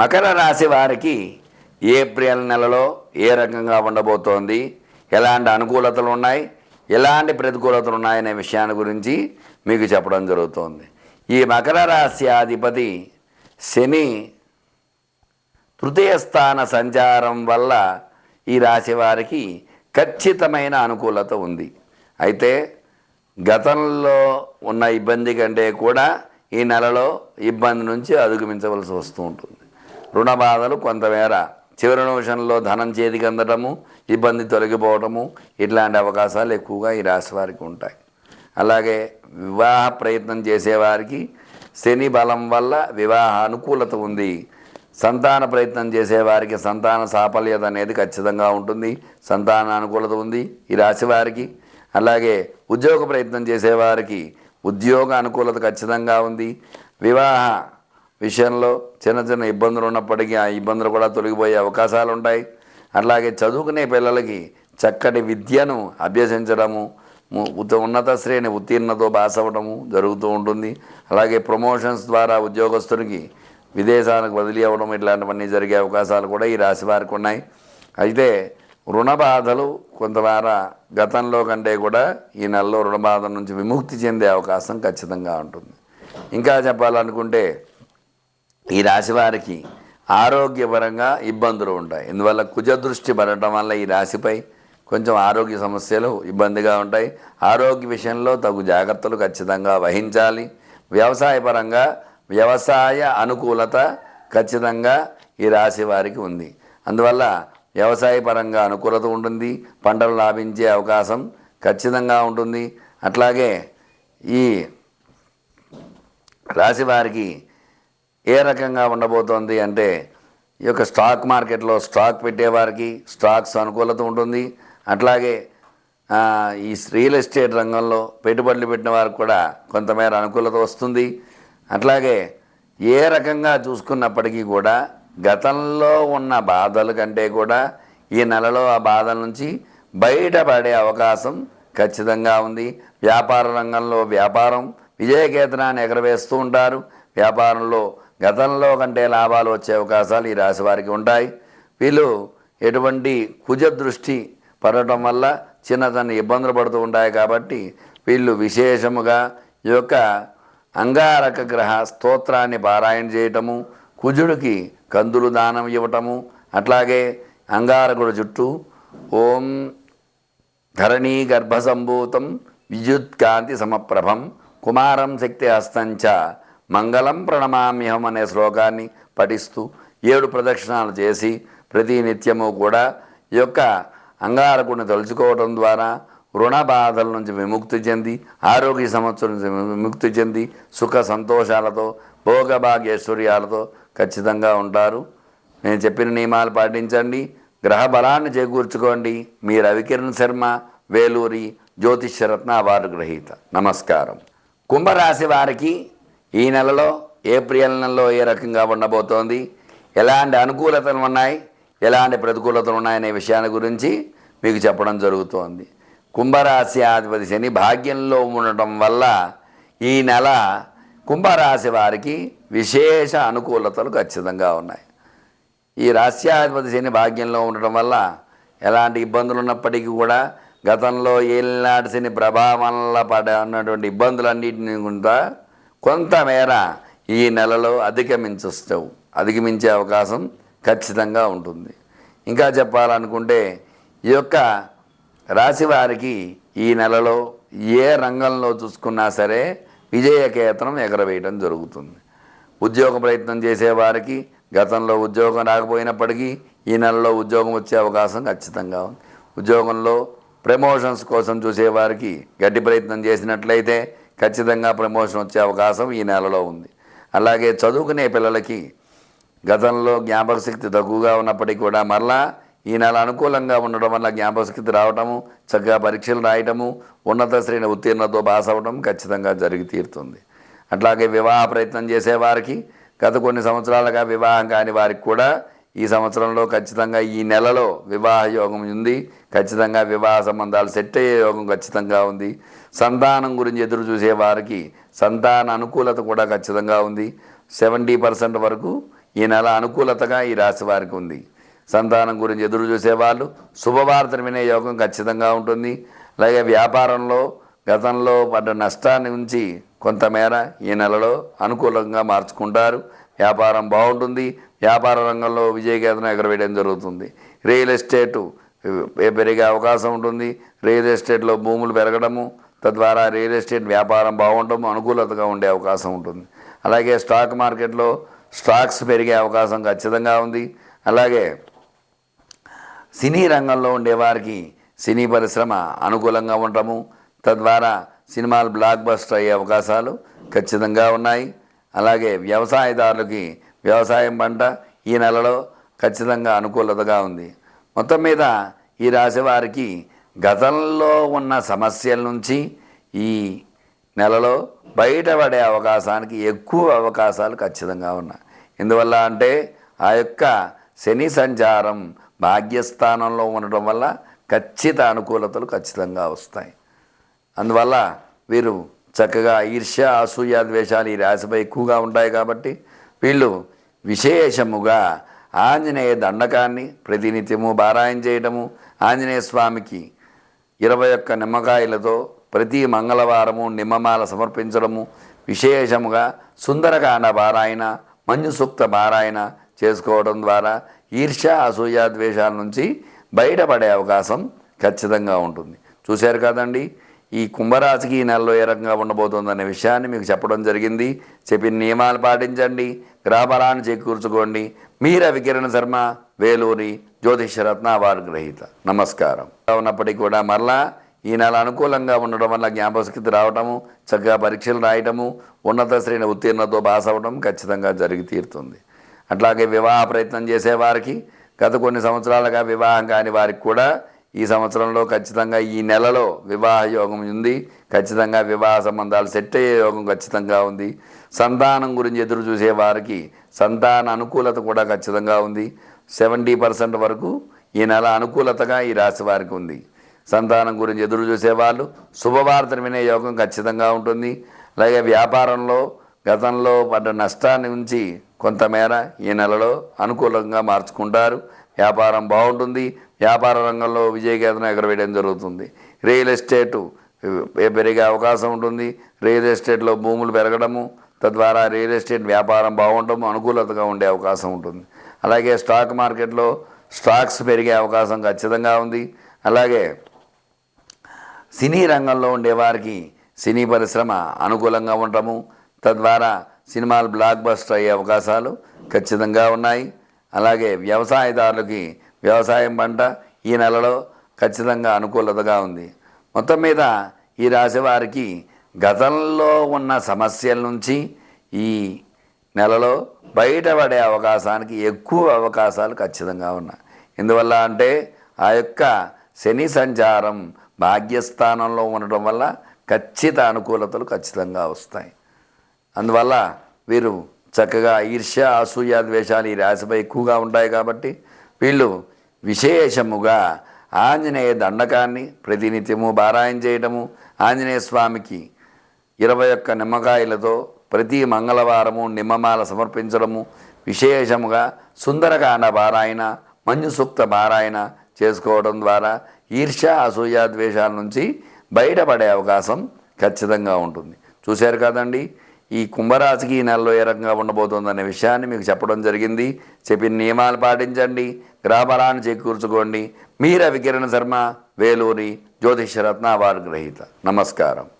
మకర రాశి వారికి ఏప్రిల్ నెలలో ఏ రకంగా ఉండబోతోంది? ఎలాంటి అనుకూలతలు ఉన్నాయి? ఎలాంటి ప్రతికూలతలు ఉన్నాయనే విషయాన్ని గురించి మీకు చెప్పడం జరుగుతోంది. ఈ మకర రాశి అధిపతి శని తృతీయ స్థాన సంచారం వల్ల ఈ రాశి వారికి ఖచ్చితమైన అనుకూలత ఉంది. అయితే గతంలో ఉన్న ఇబ్బంది కంటే కూడా ఈ నెలలో ఇబ్బంది నుంచి అధిగమించవలసి వస్తూ ఉంటుంది. రుణ బాధలు కొంతమేర. చివరి నిమిషంలో ధనం చేతికి ఇబ్బంది తొలగిపోవటము ఇట్లాంటి అవకాశాలు ఎక్కువగా ఈ రాశి వారికి ఉంటాయి. అలాగే వివాహ ప్రయత్నం చేసేవారికి శని బలం వల్ల వివాహ అనుకూలత ఉంది. సంతాన ప్రయత్నం చేసేవారికి సంతాన సాఫల్యత అనేది ఖచ్చితంగా ఉంటుంది. సంతాన అనుకూలత ఉంది ఈ రాశి వారికి. అలాగే ఉద్యోగ ప్రయత్నం చేసేవారికి ఉద్యోగ అనుకూలత ఖచ్చితంగా ఉంది. వివాహ విషయంలో చిన్న చిన్న ఇబ్బందులు ఉన్నప్పటికీ ఆ ఇబ్బందులు కూడా తొలగిపోయే అవకాశాలు ఉంటాయి. అట్లాగే చదువుకునే పిల్లలకి చక్కటి విద్యను అభ్యసించడము ఉన్నత శ్రేణి ఉత్తీర్ణతో పాస్ అవ్వడము జరుగుతూ ఉంటుంది. అలాగే ప్రమోషన్స్ ద్వారా ఉద్యోగస్తునికి విదేశాలకు బదిలీ అవ్వడం ఇట్లాంటివన్నీ జరిగే అవకాశాలు కూడా ఈ రాశి వారికి ఉన్నాయి. అయితే రుణ బాధలు కొంతమేర గతంలో కంటే కూడా ఈ నెలలో రుణ బాధ నుంచి విముక్తి చెందే అవకాశం ఖచ్చితంగా ఉంటుంది. ఇంకా చెప్పాలనుకుంటే ఈ రాశి వారికి ఆరోగ్యపరంగా ఇబ్బందులు ఉంటాయి. ఇందువల్ల కుజ దృష్టి పడటం వల్ల ఈ రాశిపై కొంచెం ఆరోగ్య సమస్యలు ఇబ్బందిగా ఉంటాయి. ఆరోగ్య విషయంలో తగు జాగ్రత్తలు ఖచ్చితంగా వహించాలి. వ్యవసాయపరంగా వ్యవసాయ అనుకూలత ఖచ్చితంగా ఈ రాశి వారికి ఉంది. అందువల్ల వ్యవసాయపరంగా అనుకూలత ఉంటుంది. పంటలు లాభించే అవకాశం ఖచ్చితంగా ఉంటుంది. అట్లాగే ఈ రాశి వారికి ఏ రకంగా ఉండబోతోంది అంటే ఈ యొక్క స్టాక్ మార్కెట్లో స్టాక్ పెట్టేవారికి స్టాక్స్ అనుకూలత ఉంటుంది. అట్లాగే ఈ రియల్ ఎస్టేట్ రంగంలో పెట్టుబడులు పెట్టిన వారికి కూడా కొంతమేర అనుకూలత వస్తుంది. అట్లాగే ఏ రకంగా చూసుకున్నప్పటికీ కూడా గతంలో ఉన్న బాధల కంటే కూడా ఈ నెలలో ఆ బాధల నుంచి బయటపడే అవకాశం ఖచ్చితంగా ఉంది. వ్యాపార రంగంలో వ్యాపారం విజయకేతనాన్ని ఎగరవేస్తూ ఉంటారు. వ్యాపారంలో గతంలో కంటే లాభాలు వచ్చే అవకాశాలు ఈ రాశి వారికి ఉంటాయి. వీళ్ళు ఎటువంటి కుజ దృష్టి పడటం వల్ల చిన్న చిన్న ఇబ్బందులు పడుతూ ఉంటాయి కాబట్టి వీళ్ళు విశేషముగా ఈ యొక్క అంగారక గ్రహ స్తోత్రాన్ని పారాయణ చేయటము కుజుడికి కందులు దానం ఇవ్వటము అట్లాగే అంగారకుడు చుట్టూ ఓం ధరణీ గర్భసంభూతం విద్యుత్కాంతి సమప్రభం కుమారం శక్తి హస్తంచ మంగళం ప్రణమామ్యహం అనే శ్లోకాన్ని పఠిస్తూ ఏడు ప్రదక్షిణాలు చేసి ప్రతి నిత్యము కూడా ఈ యొక్క అంగారకుడిని తలుచుకోవడం ద్వారా రుణ బాధల నుంచి విముక్తి చెంది ఆరోగ్య సమస్యల నుంచి విముక్తి చెంది సుఖ సంతోషాలతో భోగభాగ్యైశ్వర్యాలతో ఖచ్చితంగా ఉంటారు. నేను చెప్పిన నియమాలు పాటించండి. గ్రహ బలాన్ని చేకూర్చుకోండి. మీ రవికిరణ్ శర్మ వేలూరి జ్యోతిష్యరత్న అవార్డు గ్రహీత. నమస్కారం. కుంభరాశి వారికి ఈ నెలలో ఏప్రిల్ నెలలో ఏ రకంగా ఉండబోతోంది? ఎలాంటి అనుకూలతలు ఉన్నాయి? ఎలాంటి ప్రతికూలతలు ఉన్నాయనే విషయాన్ని గురించి మీకు చెప్పడం జరుగుతోంది. కుంభరాశి అధిపతి శని భాగ్యంలో ఉండటం వల్ల ఈ నెల కుంభరాశి వారికి విశేష అనుకూలతలు ఖచ్చితంగా ఉన్నాయి. ఈ రాశ్యాధిపతి శని భాగ్యంలో ఉండటం వల్ల ఎలాంటి ఇబ్బందులు ఉన్నప్పటికీ కూడా గతంలో ఏలినాటి శని ప్రభావం వల్ల పడ ఉన్నటువంటి ఇబ్బందులన్నింటినీ కూడా కొంతమేర ఈ నెలలో అధిగమించవు అధిగమించే అవకాశం ఖచ్చితంగా ఉంటుంది. ఇంకా చెప్పాలనుకుంటే ఈ యొక్క రాశి వారికి ఈ నెలలో ఏ రంగంలో చూసుకున్నా సరే విజయకేతనం ఎగరవేయడం జరుగుతుంది. ఉద్యోగ ప్రయత్నం చేసేవారికి గతంలో ఉద్యోగం రాకపోయినప్పటికీ ఈ నెలలో ఉద్యోగం వచ్చే అవకాశం ఖచ్చితంగా ఉంది. ఉద్యోగంలో ప్రమోషన్స్ కోసం చూసేవారికి గట్టి ప్రయత్నం చేసినట్లయితే ఖచ్చితంగా ప్రమోషన్ వచ్చే అవకాశం ఈ నెలలో ఉంది. అలాగే చదువుకునే పిల్లలకి గతంలో జ్ఞాపక శక్తి తక్కువగా ఉన్నప్పటికీ కూడా మరలా ఈ నెల అనుకూలంగా ఉండడం వల్ల జ్ఞాపక శక్తి రావటము చక్కగా పరీక్షలు రాయటము ఉన్నత శ్రేణి ఉత్తీర్ణతో పాస్ అవ్వడం ఖచ్చితంగా జరిగి తీరుతుంది. అట్లాగే వివాహ ప్రయత్నం చేసేవారికి గత కొన్ని సంవత్సరాలుగా వివాహం కాని వారికి కూడా ఈ సంవత్సరంలో ఖచ్చితంగా ఈ నెలలో వివాహ యోగం ఉంది. ఖచ్చితంగా వివాహ సంబంధాలు సెట్ అయ్యే యోగం ఖచ్చితంగా ఉంది. సంతానం గురించి ఎదురు చూసే వారికి సంతాన అనుకూలత కూడా ఖచ్చితంగా ఉంది. సెవెంటీ పర్సెంట్ వరకు ఈ నెల అనుకూలతగా ఈ రాశి వారికి ఉంది. సంతానం గురించి ఎదురు చూసేవాళ్ళు శుభవార్తను వినే యోగం ఖచ్చితంగా ఉంటుంది. అలాగే వ్యాపారంలో గతంలో పడ్డ నష్టాన్ని ఉంచి కొంతమేర ఈ నెలలో అనుకూలంగా మార్చుకుంటారు. వ్యాపారం బాగుంటుంది. వ్యాపార రంగంలో విజయకేతనం ఎగరవేయడం జరుగుతుంది. రియల్ ఎస్టేటు పెరిగే అవకాశం ఉంటుంది. రియల్ ఎస్టేట్లో భూములు పెరగడము తద్వారా రియల్ ఎస్టేట్ వ్యాపారం బాగుండడం అనుకూలతగా ఉండే అవకాశం ఉంటుంది. అలాగే స్టాక్ మార్కెట్లో స్టాక్స్ పెరిగే అవకాశం ఖచ్చితంగా ఉంది. అలాగే సినీ రంగంలో ఉండేవారికి సినీ పరిశ్రమ అనుకూలంగా ఉండటము తద్వారా సినిమాలు బ్లాక్ బస్టర్ అయ్యే అవకాశాలు ఖచ్చితంగా ఉన్నాయి. అలాగే వ్యవసాయదారులకి వ్యవసాయం పంట ఈ నెలలో ఖచ్చితంగా అనుకూలతగా ఉంది. మొత్తం మీద ఈ రాశి వారికి గతంలో ఉన్న సమస్యల నుంచి ఈ నెలలో బయటపడే అవకాశానికి ఎక్కువ అవకాశాలు ఖచ్చితంగా ఉన్నాయి. ఎందువల్ల అంటే ఆ యొక్క శని సంచారం భాగ్యస్థానంలో ఉండటం వల్ల ఖచ్చిత అనుకూలతలు ఖచ్చితంగా వస్తాయి. అందువల్ల వీరు చక్కగా ఈర్ష్య అసూయ ద్వేషాలు ఈ రాశిపై ఎక్కువగా ఉంటాయి కాబట్టి వీళ్ళు విశేషముగా ఆంజనేయ దండకాన్ని ప్రతినిత్యము పారాయణ చేయటము ఆంజనేయ స్వామికి ఇరవై ఒక్క నిమ్మకాయలతో ప్రతి మంగళవారము నిమ్మమాల సమర్పించడము విశేషముగా సుందరకాండ పారాయణ మంజు సూక్త పారాయణ చేసుకోవడం ద్వారా ఈర్ష్య అసూయ ద్వేషాల నుంచి బయటపడే అవకాశం ఖచ్చితంగా ఉంటుంది. చూశారు కదండి? ఈ కుంభరాశికి ఈ నెలలో ఏ రకంగా ఉండబోతుందనే విషయాన్ని మీకు చెప్పడం జరిగింది. చెప్పిన నియమాలు పాటించండి. గ్రామరాన్ని చేకూర్చుకోండి. మీర వికిరణ శర్మ వేలూరి జ్యోతిషరత్న అవార్డు గ్రహీత. నమస్కారం. ఉన్నప్పటికీ కూడా మరలా ఈ నెల అనుకూలంగా ఉండడం వల్ల జ్ఞాపకస్థితి రావటము చక్కగా పరీక్షలు రాయటము ఉన్నత శ్రేణి ఉత్తీర్ణతో పాస్ అవ్వడం ఖచ్చితంగా జరిగి తీరుతుంది. అట్లాగే వివాహ ప్రయత్నం చేసేవారికి గత కొన్ని సంవత్సరాలుగా వివాహం కాని వారికి కూడా ఈ సంవత్సరంలో ఖచ్చితంగా ఈ నెలలో వివాహ యోగం ఉంది. ఖచ్చితంగా వివాహ సంబంధాలు సెట్ అయ్యే యోగం ఖచ్చితంగా ఉంది. సంతానం గురించి ఎదురు చూసే వారికి సంతాన అనుకూలత కూడా ఖచ్చితంగా ఉంది. సెవెంటీ పర్సెంట్ వరకు ఈ నెల అనుకూలతగా ఈ రాశి వారికి ఉంది. సంతానం గురించి ఎదురు చూసేవాళ్ళు శుభవార్తను వినే యోగం ఖచ్చితంగా ఉంటుంది. అలాగే వ్యాపారంలో గతంలో పడ్డ నష్టాన్ని ఉంచి కొంతమేర ఈ నెలలో అనుకూలంగా మార్చుకుంటారు. వ్యాపారం బాగుంటుంది. వ్యాపార రంగంలో విజయకేతనం ఎగరవేయడం జరుగుతుంది. రియల్ ఎస్టేటు పెరిగే అవకాశం ఉంటుంది. రియల్ ఎస్టేట్లో భూములు పెరగడము తద్వారా రియల్ ఎస్టేట్ వ్యాపారం బాగుండటము అనుకూలతగా ఉండే అవకాశం ఉంటుంది. అలాగే స్టాక్ మార్కెట్లో స్టాక్స్ పెరిగే అవకాశం ఖచ్చితంగా ఉంది. అలాగే సినీ రంగంలో ఉండేవారికి సినీ పరిశ్రమ అనుకూలంగా ఉండటము తద్వారా సినిమాలు బ్లాక్ బస్టర్ అయ్యే అవకాశాలు ఖచ్చితంగా ఉన్నాయి. అలాగే వ్యవసాయదారులకి వ్యవసాయం పంట ఈ నెలలో ఖచ్చితంగా అనుకూలతగా ఉంది. మొత్తం మీద ఈ రాశి వారికి గతంలో ఉన్న సమస్యల నుంచి ఈ నెలలో బయటపడే అవకాశానికి ఎక్కువ అవకాశాలు ఖచ్చితంగా ఉన్నాయి. ఎందువల్ల అంటే ఆ యొక్క శని సంచారం భాగ్యస్థానంలో ఉండటం వల్ల ఖచ్చిత అనుకూలతలు ఖచ్చితంగా వస్తాయి. అందువల్ల వీరు చక్కగా ఈర్ష్య అసూయ ద్వేషాలు ఈ రాశిపై ఎక్కువగా ఉంటాయి కాబట్టి వీళ్ళు విశేషముగా ఆంజనేయ దండకాన్ని ప్రతినిత్యము పారాయణ చేయటము ఆంజనేయ స్వామికి ఇరవై ఒక్క నిమ్మకాయలతో ప్రతి మంగళవారము నిమ్మమాల సమర్పించడము విశేషముగా సుందరకాండ పారాయణ మంజు సూక్త పారాయణ చేసుకోవడం ద్వారా ఈర్ష్య అసూయ ద్వేషాల నుంచి బయటపడే అవకాశం ఖచ్చితంగా ఉంటుంది. చూశారు కదండి? ఈ కుంభరాశికి ఈ నెలలో ఏ రకంగా ఉండబోతుందనే విషయాన్ని మీకు చెప్పడం జరిగింది. చెప్పిన నియమాలు పాటించండి. గ్రామరాన్ని చేకూర్చుకోండి. మీర వికిరణ శర్మ వేలూరి జ్యోతిష్యరత్న వారి గ్రహీత. నమస్కారం.